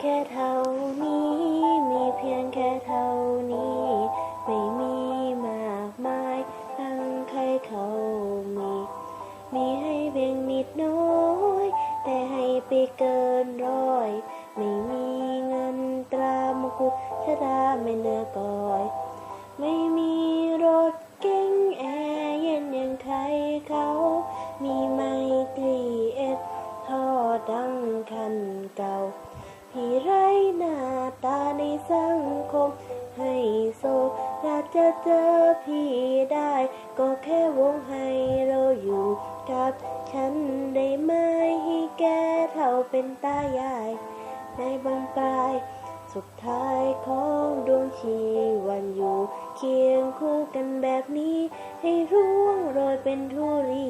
แค่เท่านี้ มีเพียงแค่เท่านี้ ไม่มีมากมายทั้งใครเขามี มีให้เพียงนิดน้อย แต่ให้ไปเกินร้อย ไม่มีเงินตรามกุชราไม่เนื้อก่อย จะเจอพี่ได้ ก็แค่วงให้เราอยู่กับฉันได้ไหมให้แกเท่าเป็นตายาย ในบางปลาย สุดท้ายของดวงชีวันอยู่เคียงคู่กันแบบนี้ ให้ร่วงโรยเป็นทุรี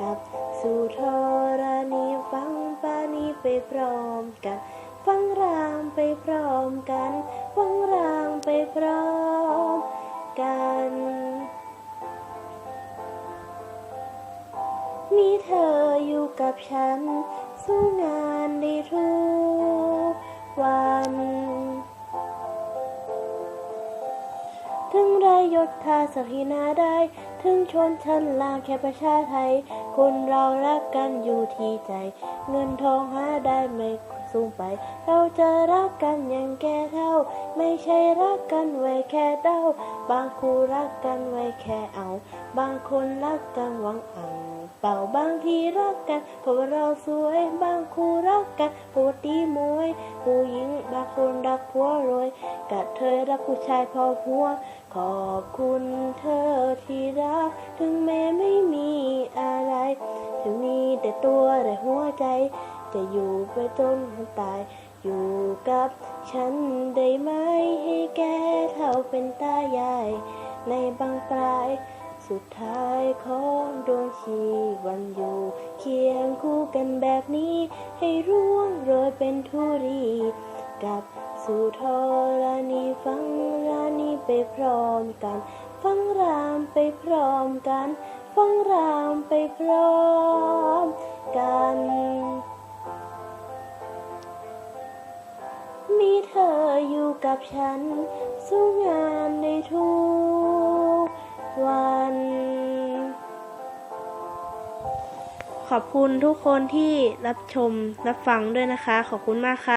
กับสู่ธรณีฟังปานีไปพร้อมกัน ฟังรามไปพร้อมกัน ฟังรามไปพร้อม มีเธออยู่กับฉัน สู้งานได้ทุกวัน ถึงได้ยศทาศักดินาได้ ถึงชนชั้นล่างแค่ประชาไทย คนเรารักกันอยู่ที่ใจ เงินทองหาได้ไม่สูงไป เราจะรักกันอย่างแก่เท่า ไม่ใช่รักกันไว้แค่เด้า บางคู่รักกันไว้แค่เอา บางคนรักกันหวังอัง เป่าบางทีรักกันเพราะว่าเราสวยบางคู่รักกันเพราะว่าตีมวยผู้หญิงบางคนรักผัวรวยกัดเธอรักผู้ชายพอหัว ขอบคุณเธอที่รัก ถึงแม้ไม่มีอะไรถึงมีแต่ตัวแต่หัวใจ จะอยู่ไปจนวันตาย อยู่กับฉันได้ไหมให้แกเท่าเป็นตายายในบางปลาย สุดท้ายของดวงชีวันอยู่ เคียงคู่กันแบบนี้ ให้ร่วงโรยเป็นทุรีกับสู่ธรณีฟังรานีไปพร้อมกัน ฟังรามไปพร้อมกัน ฟังรามไปพร้อมกันมีเธออยู่กับฉันสู้งานในทุก วัน ขอบคุณทุกคนที่รับชมรับฟังด้วยนะคะ ขอบคุณมากค่ะ